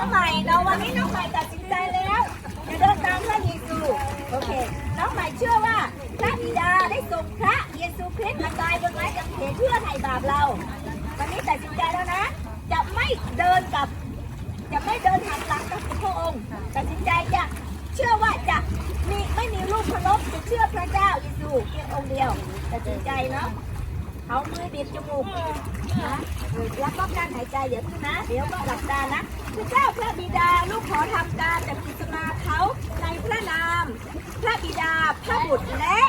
องใหม่เราวันนี้น้องใหม่ตัดสินใจแล้วจะเดินตามพระเยซูโอเค น้องใหม่เชื่อว่าพระบิดาได้ส่งพระเยซูคริสต์มาตายบนไม้กางเขนเพื่อไถ่บาปเรา วันนี้ตัดสินใจแล้วนะ จะไม่เดินกับ จะไม่เดินหันหลังกับพระองค์ตัดสินใจจะเชื่อว่าจะมีไม่มีรูปพระลบจะเชื่อพระเจ้าเยซูเพียงองค์เดียวตัดสินใจเนาะ เอามือบีบจมูกนะแล้วก็การหายใจอย่าพึ่งนะ เดี๋ยวก็หลับตานะพระเจ้าพระบิดาลูกขอทำการจับกิจนาเขาในพระนาม พระบิดาพระบุตรและ